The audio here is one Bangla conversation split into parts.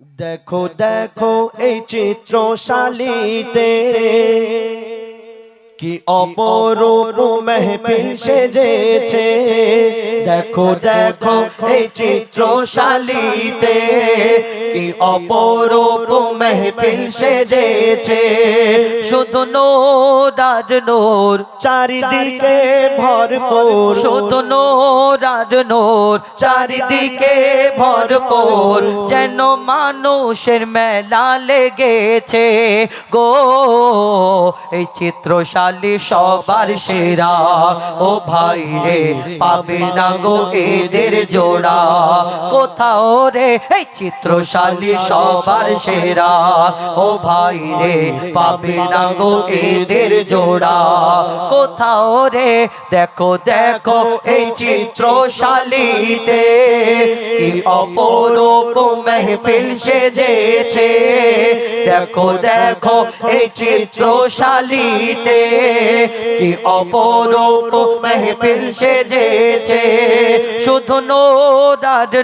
দেখো দেখো এই চিত্রশালীতে। কি অপরূপ মেহফিল সেজেছে? দেখো দেখো এই চিত্রশালীতে কি অপরূপ মেহফিল সেজেছে? শুধু নোর আর নোর চারিদিকে ভরপুর। শুধু নোর আর নোর চারিদিকে ভরপুর। যেন মানুষের মেলা লেগেছে গো এই চিত্রশালী সবার সেরা। ও ভাই রে, পাবে না গো এদের জোড়া। কোথাও রে, এই চিত্রশালী সবার সেরা। ও ভাই রে, পাবে না গো এদের জোড়া। কোথাও রে, দেখো দেখো এই চিত্রশালীতে কি অপরূপ মেহফিল সেজেছে। দেখো দেখো এই চিত্রশালীতে কি অপরূপ মেহফিল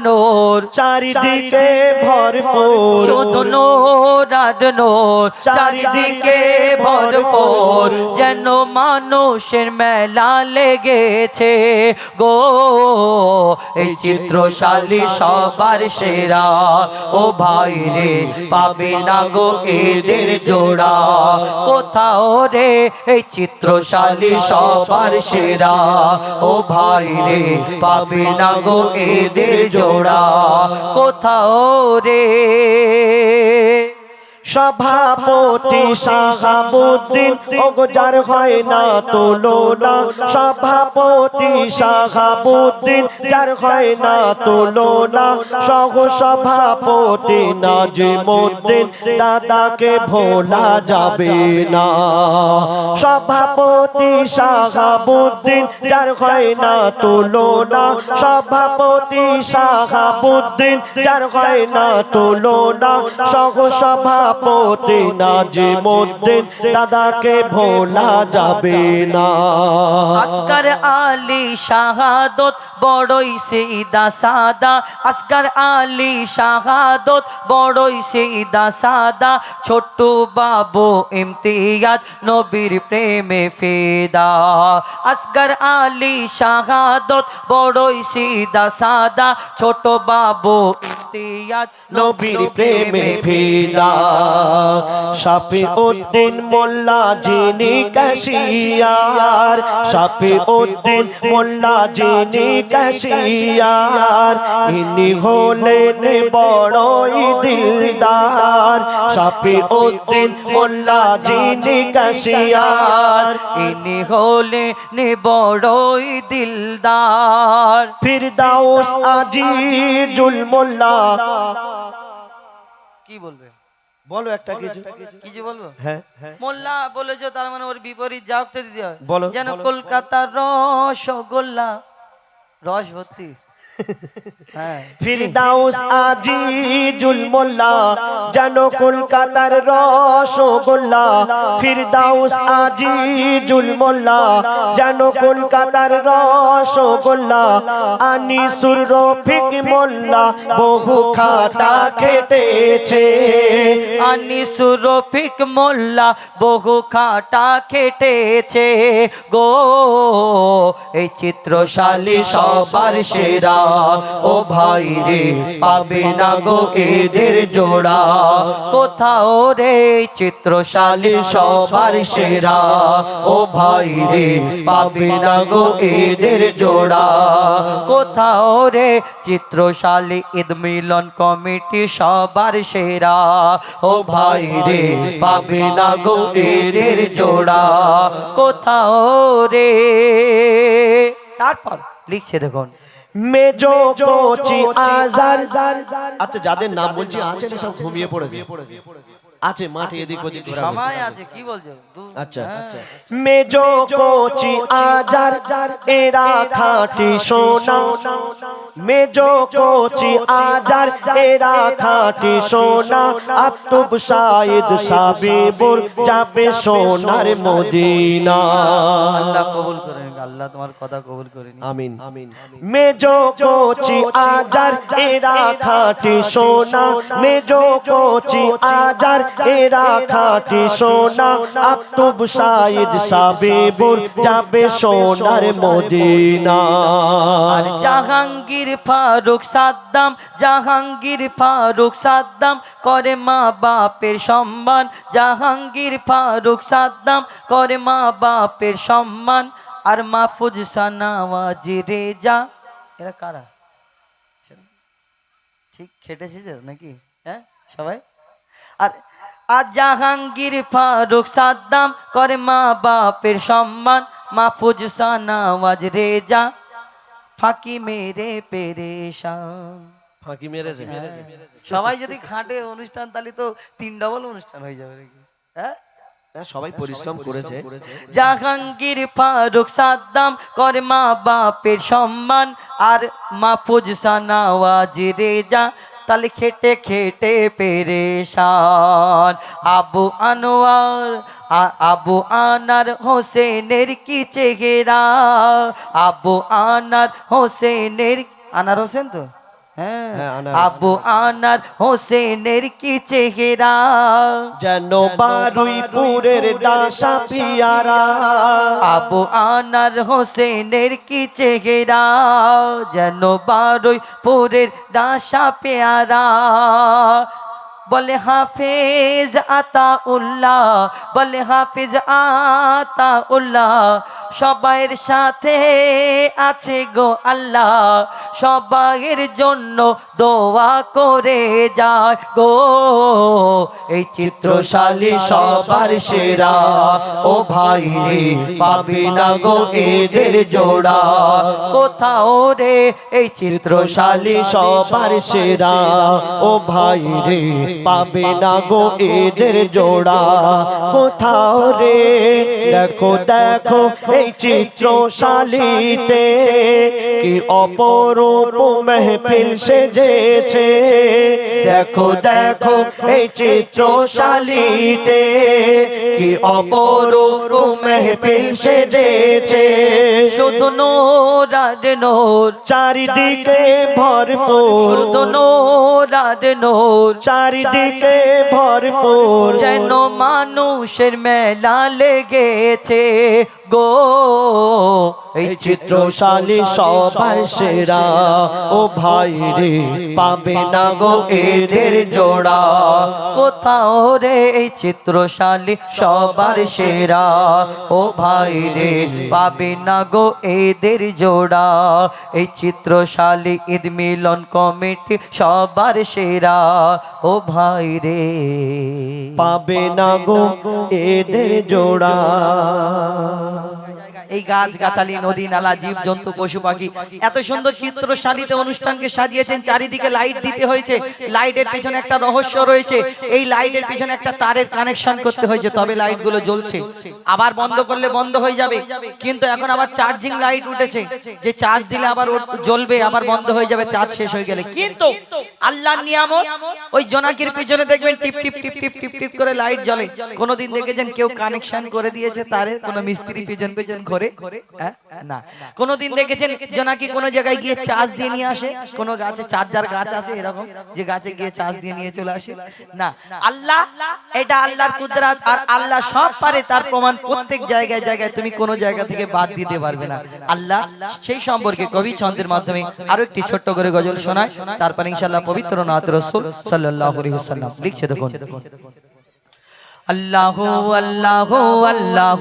নোর চারিদিকে ভরপুর। নোর, চারিদিকে ভরপুর। যেন মানুষের মেলা লেগেছে গো। এই চিত্রশালী সবার সেরা। ও ভাই রে, পাবে না গো এদের জোড়া। কোথাও রে, এই চিত্রশালী সবার সেরা। ও ভাই রে পাবে না গো এদের জোড়া। কোথাও রে? সভাপতি শাহাবুদ্দিন ওগজার হয় না তুলনা। সভাপতি শাহাবুদ্দিন, যার হয় না তুলনা। সহ সভাপতি নাজিমুদ্দিন, দাদাকে ভোলা যাবে না। সভাপতি শাহাবুদ্দিন, যার হয় না তুলনা। সভাপতি শাহাবুদ্দিন, যার হয় না তুলনা। সহ সভাপতি নাজিমুদ্দিন দাদাকে ভোলা যাবে না। আসকার আলী শাহাদত বড়ই সিদা সাদা। আসকার আলী শাহাদত বড়ই সিদা সাদা। ছোট্ট বাবু ইমতিয়াজ নবীর প্রেমে ফেদা। আসকার আলী শাহাদত বড়ই সিদা সাদা। ছোট বাবু ইমতিয়াজ নবীর প্রেমে ফিদা সাফি উদ্দিন মোল্লা যিনি কাশিয়ার। সাফি উদ্দিন মোল্লা যিনি কাশিয়ার। ইনি হলেন বড়ই দিলদার। সাফি উদ্দিন মোল্লা যিনি কাশিয়ার। ইনি হলে নে বড়ই দিলদার। ফিরদাউস আজিজুল মোল্লা কি বলবে? বলো একটা কিছু। কিছু। বলব? হ্যাঁ হ্যাঁ। মোল্লা বলেছ তার মানে ওর বিপরীত যা দিতে হয়। বলো, যেন। কলকাতার রসগোল্লা। রস ভর্তি ফিরদাউস আজিজুল মোল্লা জানো কলকাতার রসগোল্লা। ফিরদাউস আজিজুল মোল্লা জানো কলকাতার রসগোল্লা। আনিসুর রফিক মোল্লা বহু খাটা খেটেছে। আনিসুর রফিক মোল্লা বহু খাটা খেটেছে। গো এই চিত্রশালী সবার সেরা ও ভাই রে, পাবে না গো এদের জোড়া। কোথাও রে চিত্রশালী সবার সেরা। ও ভাই রে, পাবে না গো এদের জোড়া। কোথাও রে চিত্রশালী ঈদ মিলন কমিটি সবার সেরা। ও ভাই রে, পাবে না গো এদের জোড়া। কোথাও রে তারপর লিখছে দেখুন। মেজো কোচি আজার। আচ্ছা যাদের নাম বলছি আছে না সব ঘুমিয়ে পড়েছে আছে মাঠে এদিক ওদিক ঘোরাঘুরি। সময় আছে কি বলছো? আচ্ছা হ্যাঁ। মেজো কোচি আজার এরা খাঁটি সোনা। মেজো কোচি আজার এরা খাঁটি সোনা। আব্দুব সাইদ সাবিবুর যাবে সোনার মদিনা। আল্লাহ কবুল করেন। আল্লাহ তোমার কথা কবুল করেনি আমিন। মেজো কোচি আজার এরা খাটি সোনা। মেজো কোচি আজার এরা খাটি সোনা। আক্তুব সাইদ সাবিবুর যাবে সোনার মদিনা। আর জাহাঙ্গীর ফারুক সাদ্দাম জাহাঙ্গীর ফারুক সাদ্দাম করে মা বাপের সম্মান। জাহাঙ্গীর ফারুক সাদ্দাম করে মা বাপের সম্মান। আর মাহফুজ সানাওয়াজ রেজা। এরা কারা? ঠিক খেটেছি তো নাকি? হ্যাঁ সবাই? আর আর জাহাঙ্গীর ফারুক সাদ্দাম করে মা বাপের সম্মান মাহফুজ সানাওয়াজ রেজা। ফাঁকি মেরে পেরেশান। ফাঁকি মেরেছে সবাই যদি খাটে অনুষ্ঠান তাহলে তো তিন ডবল অনুষ্ঠান হয়ে যাবে নাকি? হ্যাঁ, সবাই পরিশ্রম করেছে। জাহাঙ্গীর ফারুক সাদ্দাম করে মা বাপের সম্মান আর মাহফুজ সানাওয়াজ রেজা তালে খেটে খেটে পেরেশান। আবু আনোয়ার আবু আনার হোসেনের কি চেহারা? আবু আনার হোসেনের আনার হোসেন তো? হ্যাঁ হ্যাঁ, আবু আনার হোসেনের কি চেহারা? যেন বারুইপুরের দাসা পিয়ারা। আবু আনার হোসেনের কি চেহারা? যেন বারুই পুরের দাসা পেয়ারা। বলে হাফেজ আতা উল্লাহ বলে হাফেজ আতা উল্লাহ সবাইয়ের সাথে আছে গো আল্লাহ, সবাইয়ের জন্য দোয়া করে যায় গো। এই চিত্রশালী সবার সেরা, ও ভাই পাবি না গো এদের জোড়া। কোথাও রে, এই চিত্রশালী সবার সেরা, ও ভাই রে পাবে না গো এদের জোড়া। কোথাও রে? দেখো দেখো এই চিত্রশালীতে কি অপরূপ মেহফিল সেজেছে। দেখো দেখো এই চিত্রশালীতে কি অপরূপ মেহফিল সেজেছে। শুধু নোর আর নোর। চারিদিকে ভরপুর। শুধু নোর আর নোর। চারিদিকে ভরপুর। যেন মানুষের মেলা লেগেছে গো। এই চিত্রশালী সবার সেরা। ও ভাই রে, পাবে না গো এদের জোড়া। কোথাও রে এই চিত্রশালী সবার সেরা। ও ভাই রে, পাবে না গো এদের জোড়া। এই চিত্রশালী ঈদ মিলন কমিটি সবার সেরা। ও ভাই রে, পাবে না গো এদের জোড়া। এই গাছ গাছালি নদী, নালা জীব জন্তু পশু পাখি, এত সুন্দর চিত্রশালীতে অনুষ্ঠানকে সাজিয়েছেন, চারিদিকে লাইট দিতে হয়েছে লাইটের পিছনে একটা রহস্য রয়েছে, এই লাইটের পিছনে একটা তারের কানেকশন করতে হয়েছে, তবে লাইটগুলো জ্বলছে। আবার বন্ধ করলে বন্ধ হয়ে যাবে, কিন্তু এখন আবার চার্জিং লাইট উঠেছে, যে চার্জ দিলে আবার জ্বলবে, আবার বন্ধ হয়ে যাবে চার্জ শেষ হয়ে গেলে। কিন্তু আল্লাহর নিয়ামত, ওই জোনাকির পিছনে দেখবেন টিপ টিপ টিপ টিপ টিপ টিপ করে লাইট জ্বলে। কোনোদিন দেখেছেন কেউ কানেকশন করে দিয়েছে তারে কোনো মিস্ত্রি পিছন পিছন করে হ্যাঁ? না। কোনোদিন দেখেছেন জোনাকি কোনো জায়গায় গিয়ে চার্জ দিয়ে নিয়ে আসে? কোনো গাছে চার্জার গাছ আছে এরকম, যে গাছে গিয়ে চার্জ দিয়ে নিয়ে চলে আসে? না। আল্লাহ, এটা আল্লাহর কুদরাত আর আল্লাহ সব পারে, তার প্রমাণ প্রত্যেক জায়গায় জায়গায় তুমি কোনো জায়গা থেকে বাদ দিতে পারবে না। আল্লাহ সেই সম্পর্কে কবি ছন্দের মাধ্যমে আরও একটি ছোট্ট করে গজল শোনায়। তারপর ইনশাআল্লাহ পবিত্র নাথ রসুল সাল্লাল্লাহু আলাইহি ওয়াসাল্লাম। লিখছে দেখুন। আল্লাহ আল্লাহ আল্লাহ।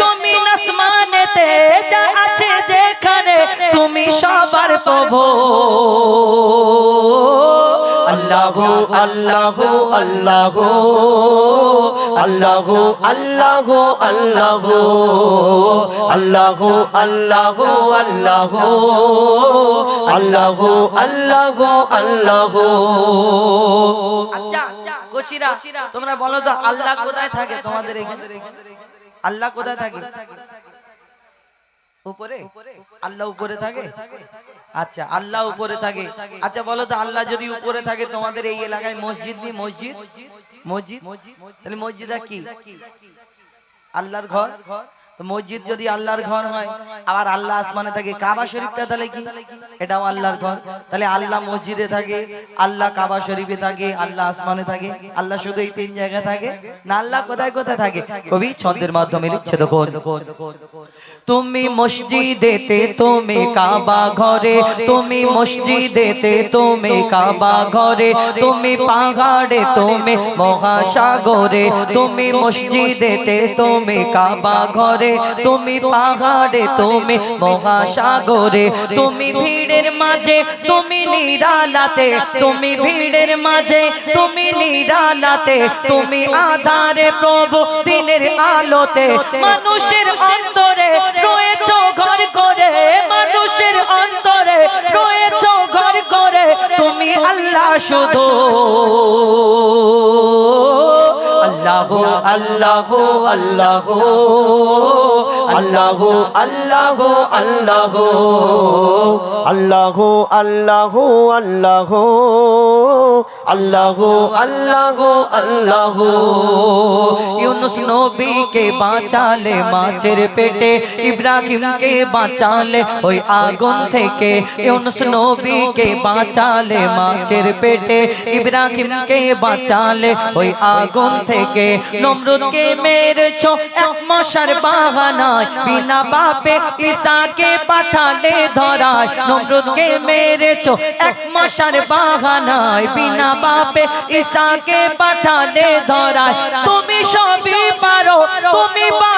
জমিন আসমানেতে যা আছে যেখানে তুমি সবার প্রভু আল্লাহ আল্লাহু আল্লাহু আল্লাহু আল্লাহু আল্লাহু আল্লাহু আল্লাহু আল্লাহু আল্লাহু আল্লাহু আল্লাহু আল্লাহু আচ্ছা কোচিরা তোমরা বলো তো আল্লাহ কোথায় থাকে তোমাদের এখানে আল্লাহ কোথায় থাকে? উপরে? আল্লাহ উপরে থাকে? আচ্ছা আল্লাহ উপরে থাকে। আচ্ছা বলো তো আল্লাহ যদি উপরে থাকে তোমাদের এই এলাকায় মসজিদ নেই? মসজিদ? মসজিদ? তাহলে মসজিদ কি? আল্লাহর ঘর? মসজিদ যদি আল্লাহর ঘর হয়, আবার আল্লাহ আসমানে থাকে কাবা শরীফটা তাহলে কি? এটাও আল্লাহর ঘর। তাহলে আল্লাহ মসজিদে থাকে, আল্লাহ কাবা শরীফে থাকে, আল্লাহ আসমানে থাকে, আল্লাহ শুধু এই তিন জায়গায় থাকে, না আল্লাহ কোথায় কোথায় থাকে? কবি ছন্দের মাধ্যমে লিখছে দেখুন। তুমি মসজিদেতে, তুমি কাবা ঘরে, তুমি মসজিদেতে, তুমি কাবা ঘরে, তুমি পাহাড়ে, তুমি মহাসাগরে, তুমি মসজিদেতে, তুমি কাবা ঘরে তুমি পাহাড়ে তুমি মহাসাগরে তুমি ভিড়ের মাঝে তুমি নিরালাতে তুমি ভিড়ের মাঝে তুমি নিরালাতে তুমি আধারে প্রভু দিনের আলোতে মানুষের অন্তরে রয়েছ ঘর করে মানুষের অন্তরে রয়েছ ঘর করে তুমি আল্লাহ শুধু। আল্লাহু আল্লাহু আল্লাহু আল্লাহু আল্লাহু আল্লাহু আল্লাহু আল্লাহু আল্লাহু আল্লাহু আল্লাহু আল্লাহু ইউনুস নবীকে বাঁচালে মাছের পেটে ইব্রাহিমকে বাঁচালে ওই আগুন থেকে ইউনুস নবীকে বাঁচালে মাছের পেটে ইব্রাহিমকে বাঁচালে ওই আগুন থেকে নমরুদকে মেরেছ, এক মশার বাগানায় বিনা বাপে ঈসাকে পাঠালে ধরায়। নমরুদকে মেরেছো, এক মশার বাগানায় বিনা বাপে ঈশাকে পাঠালে ধরায়। তুমি সবই পারো, তুমি বাঁচাও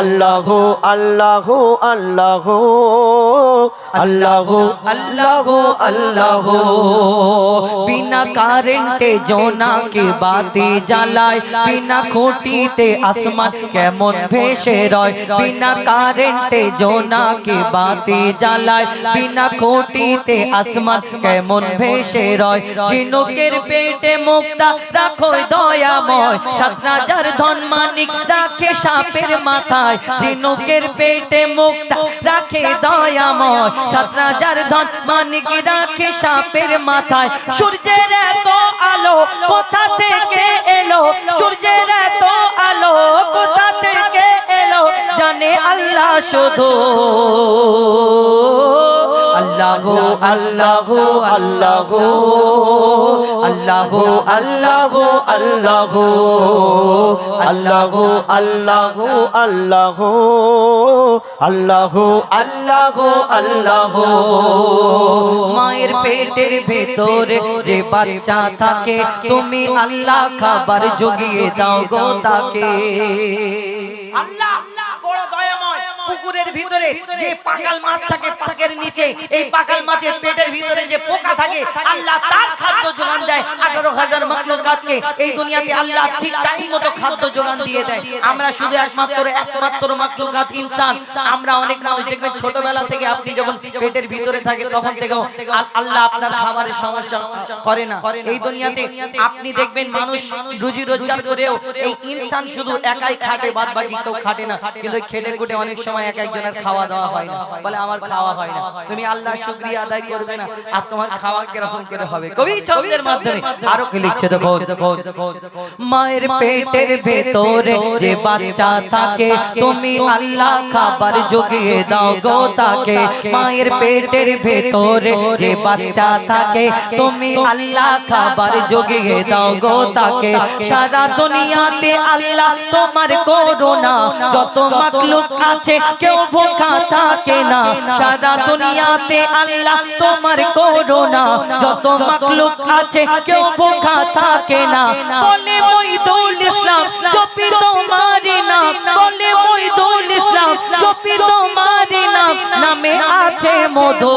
আল্লাহু আল্লাহু আল্লাহু আল্লাহু আল্লাহু আল্লাহু। বিনা কারেন্টে জোনাকে বাতি জ্বালায়, বিনা খুঁটিতে আসমান কেমন ভেসে রয়। বিনা কারেন্টে জোনাকে বাতি জ্বালায়, বিনা খুঁটিতে আসমান কেমন ভেসে রয়। ঝিনুকের পেটে মুক্তা রাখো দয়াময়, সাত রাজার ধন মানিক রাখে সাপের মাথায় ঝিনুকের পেটে মুক্তা রাখে দয়াময় সাত রাজার ধন মানিক রাখে সাপের মাথায় সূর্যের এত আলো কোথা থেকে এলো সূর্যের এত আলো কোথা থেকে এলো জানে আল্লাহ শুধু আল্লাহু আল্লাহ আল্লাহু আল্লাহু আল্লাহ আল্লাহু আল্লাহ আল্লাহ আল্লাহু আল্লাহু আল্লাহু আল্লাহু মায়ের পেটের ভেতরে যে বাচ্চা থাকে তুমি আল্লাহ খাবার জুগিয়ে দাও গো তাকে আল্লাহ পুকুরের ভিতরে যে পাকাল মাছ থাকে পাকের নিচে, এই পাকাল মাছের পেটের ভিতরে যে পোকা থাকে, আল্লাহ তার খাদ্য যোগান দেয়। আঠারো হাজার মাকলুকাতকে এই দুনিয়াতে আল্লাহ ঠিক টাইম মতো খাদ্য যোগান দিয়ে দেয়। আমরা শুধু একমাত্র একমাত্র মাকলুকাত ইনসান। আমরা অনেক মানুষ দেখবেন ছোটবেলা থেকে আপনি যখন পেটের ভিতরে থাকে, তখন থেকেও আল্লাহ আপনার খাবারের সমস্যা করে না। এই দুনিয়াতে আপনি দেখবেন মানুষ রুজি রোজগার করেও এই ইনসান শুধু একাই খাটে বাদ বাকি কেউ খাটে না। কিন্তু খেটে খুটে অনেক সময় এক একজনের খাওয়া দাওয়া হয় না। বলে আমার খাওয়া হয় না। তুমি আল্লাহ শুকরিয়া আদায় করবে না। আর তোমার খাওয়া কীরকম করে হবে কবি ছন্দের মাধ্যমে আরও কি লিখছে দেখো মায়ের পেটের ভেতরে যে বাচ্চা থাকে তুমি আল্লাহ খাবার জুগিয়ে দাও গো তাকে। মায়ের পেটের ভেতরে যে বাচ্চা থাকে তুমি আল্লাহ খাবার জুগিয়ে দাও গো তাকে। সারা দুনিয়াতে আল্লাহ তোমার করোনা যত মাকলুক আছে কেউ ভোকা থাকে না। সারা দুনিয়াতে আল্লাহ তোমার করোনা যত মাকলুক আছে কেউ ভোকা থাকে না। বলে মইদুল ইসলাম, জপি তোমার নাম। বলে মইদুল ইসলাম, জপি তোমার নাম। নামে আছে মধু।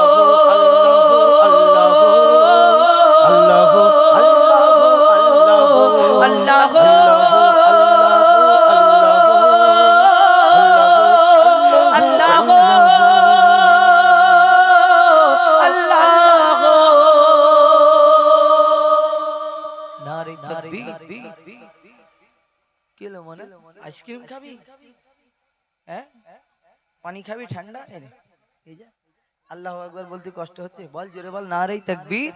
পানি খাবি ঠান্ডা? এনে এই যা। আল্লাহ একবার বলতে কষ্ট হচ্ছে। বল জোরে বল নারে তাকবীর?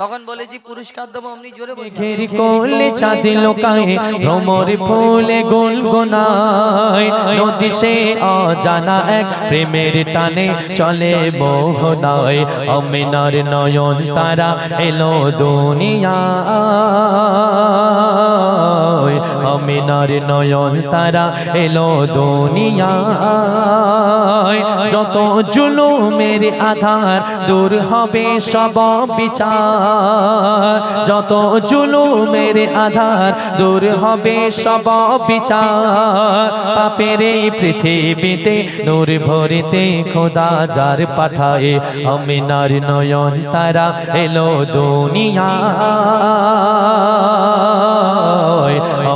তখন বলেছি পুরস্কার দেবো অমনি জোরে বল। মেঘের কোলে চাঁদে লোকায় ভ্রমর ফুলে গোল গোনায় নদী সে অজানা এক প্রেমের টানে চলে মোহনায়। অমিনার নয়ন তারা এলো দুনিয়া অমিনার নয়ন তারা এলো দুনিয়া যত জুলুমের আধার দূর হবে সব বিচার। যত জুলুমের আধার দূর হবে সব বিচার। পাপের এই পৃথিবীতে নূর ভরিতে খোদা যার পাঠায় আমিনার নয়ন তারা এলো দুনিয়া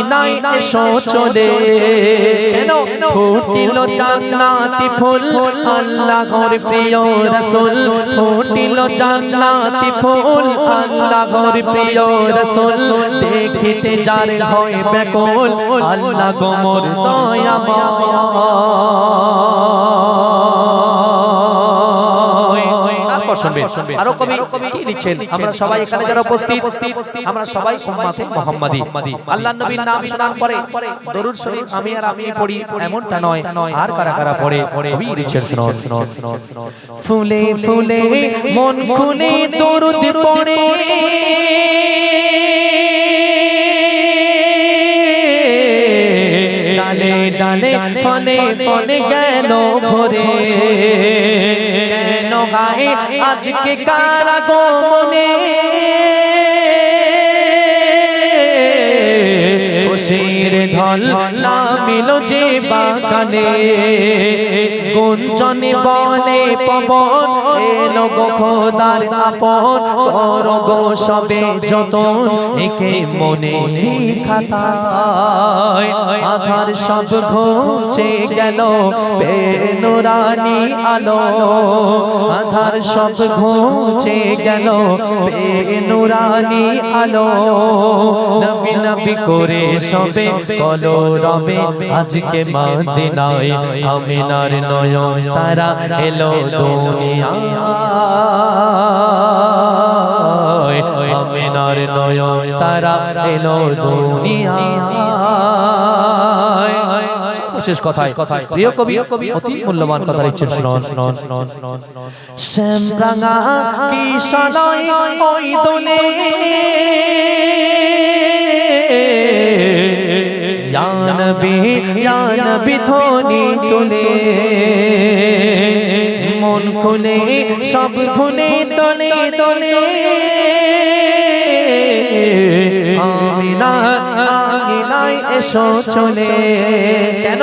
আঙিনায় এসো চলে কেন? ফুটিল জান্নাতি ফুল। আল্লাহর প্রিয় রাসূল। ফুটিল জান্নাতি ফুল। আল্লাহর প্রিয় রাসূল। দেখিতে যার হয় বেকল আল্লাহ গোমর দয়াময়। শুনবেন আরও কবি কি লিখছেন আমরা সবাই এখানে যারা উপস্থিত আমরা সবাই উম্মাতে মুহাম্মাদি। আল্লাহর নবীর নাম শোনার পরে দরুদ শরীফ আমি আর আপনি পড়ি এমনটা নয় আর কারা কারা পড়ে কবি লিখছেন শুনুন। ফুলে ফুলে মন খুলে দরুদ পড়ে। ডালে ডালে ফলে ফলে গেল ভরে। কেন আজকে কারা গো মনে খুশির ঢল নামিল যে বাগানে। গুঞ্জনে বলে পবন এলো গো খোদার আপন? করো গো সবে যতন একে মনে খাতায় আধার সব ঘুচে গেল পেনুরানি আলো। আধার সব ঘুচে গেল পেনুরানি আলো। নবী নবী করে সবে কলো রবে আজকে মদিনায়। আমিনার নয়ন তারা এলো দুনিয়া আমিনার নয়ন তারা এলো দুনিয়া শেষ কথায় প্রিয় কবি অতি মূল্যবান কথা ইচ্ছেন শুনুন শ্যাম রাঙা কিশানয় ওই দোলে ইয়ানবি ইয়ানবি ধনি তুলে। মন খুলে সব খুলে তলে তলে আমিনা, আঙিনায় এসো চলে। কেন?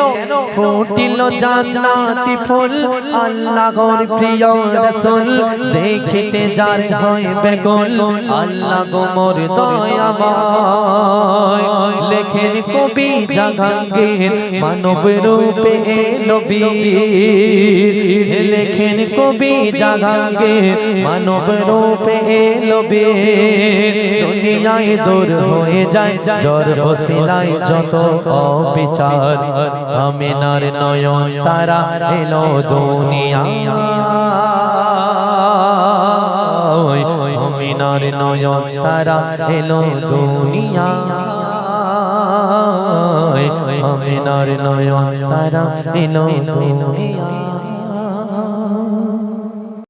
ফুটিল জান্নাতি ফুল আল্লাহর প্রিয় রাসূল। দেখিতে যার হয় বেগল আল্লাহ গো মোর দয়াময়। লেখেন কবি জাহাঙ্গীর মানব রূপে এলো বীর লেখেন কবি জাহাঙ্গীর মানব রূপে এলো বীর দুনিয়ায় দূর হয়ে যায় জ্বর বসিলাই যত অবিচার। আমিনার নয়ন তারা এলো দুনিয়া। আমিনার নয়ন তারা এলো দুনিয়া। আমিনার নয়ন তারা এলো দুনিয়া।